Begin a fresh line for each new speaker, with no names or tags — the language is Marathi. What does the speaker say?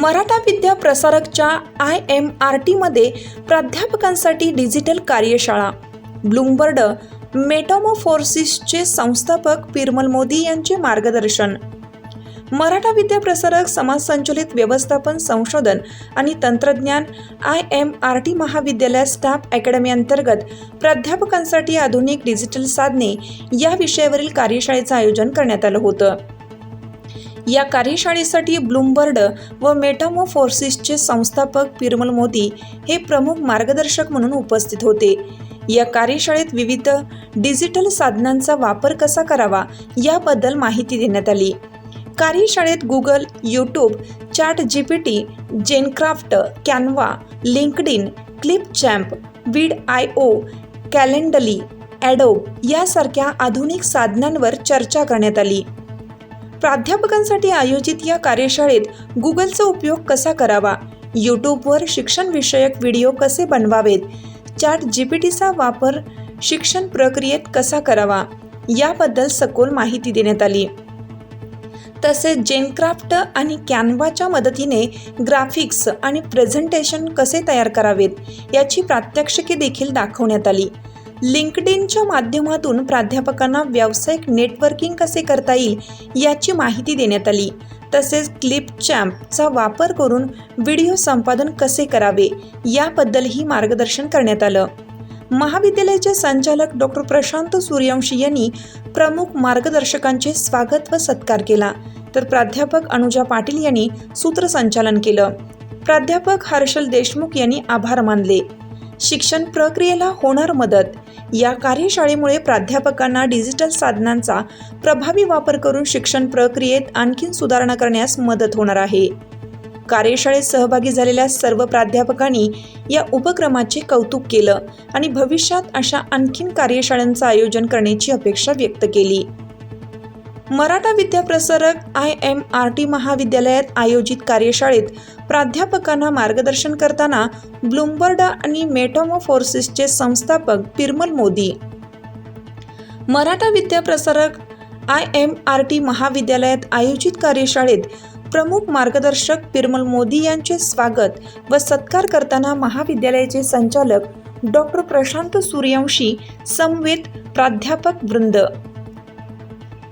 मराठा विद्या प्रसारकच्या आय एम आर टीमध्ये प्राध्यापकांसाठी डिजिटल कार्यशाळा. ब्लूमबर्ड मेटामोफोर्सिसचे संस्थापक पिरमल मोदी यांचे मार्गदर्शन. मराठा विद्या प्रसारक समाज संचलित व्यवस्थापन संशोधन आणि तंत्रज्ञान आय एम आर टी महाविद्यालय स्टाफ अकॅडमी अंतर्गत प्राध्यापकांसाठी आधुनिक डिजिटल साधने या विषयावरील कार्यशाळेचं आयोजन करण्यात आलं होतं. या कार्यशाळेसाठी ब्लूमबर्ड व मेटामोफोर्सिसचे संस्थापक पिरमल मोदी हे प्रमुख मार्गदर्शक म्हणून उपस्थित होते. या कार्यशाळेत विविध डिजिटल साधनांचा वापर कसा करावा याबद्दल माहिती देण्यात आली. कार्यशाळेत Google YouTube chat G P T Gencraft Canva LinkedIn Clipchamp bead I O Calendly Adobe यासारख्या आधुनिक साधनांवर चर्चा करण्यात आली. प्राध्यापकांसाठी आयोजित या कार्यशाळेत गुगलचा उपयोग कसा करावा? यूट्यूबवर शिक्षणविषयक व्हिडिओ कसे बनवावेत? चॅट जी पी टीचा वापर शिक्षण प्रक्रियेत कसा करावा? याबद्दल सखोल माहिती देण्यात आली. तसेच जेनक्राफ्ट आणि कॅनवाच्या मदतीने ग्राफिक्स आणि प्रेझेंटेशन कसे तयार करावेत याची प्रात्यक्षिके देखील दाखवण्यात आली. लिंकडिनच्या माध्यमातून प्राध्यापकांना व्यावसायिक नेटवर्किंग कसे करता येईल याची माहिती देण्यात आली. तसेच क्लिप चॅम्पचा वापर करून व्हिडिओ संपादन कसे करावे याबद्दलही मार्गदर्शन करण्यात आलं. महाविद्यालयाचे संचालक डॉक्टर प्रशांत सूर्यवंशी यांनी प्रमुख मार्गदर्शकांचे स्वागत व सत्कार केला. तर प्राध्यापक अनुजा पाटील यांनी सूत्रसंचालन केलं. प्राध्यापक हर्षल देशमुख यांनी आभार मानले. शिक्षण प्रक्रियेला होणार मदत या कार्यशाळेमुळे प्राध्यापकांना डिजिटल साधनांचा प्रभावी वापर करून शिक्षण प्रक्रियेत आणखीन सुधारणा करण्यास मदत होणार आहे. कार्यशाळेत सहभागी झालेल्या सर्व प्राध्यापकांनी या उपक्रमाचे कौतुक केलं आणि भविष्यात अशा आणखीन कार्यशाळांचं आयोजन करण्याची अपेक्षा व्यक्त केली. Maratha Vidyaprasarak I M R T महाविद्यालयात आयोजित कार्यशाळेत प्राध्यापकांना मार्गदर्शन करताना ब्लुमबर्ड आणि मेटामोफोर्सिसचे संस्थापक Piramal Modi. Maratha Vidyaprasarak I M R T महाविद्यालयात आयोजित कार्यशाळेत प्रमुख मार्गदर्शक पिरमल मोदी यांचे स्वागत व सत्कार करताना महाविद्यालयाचे संचालक डॉक्टर प्रशांत सूर्यवंशी समवेत प्राध्यापक वृंद.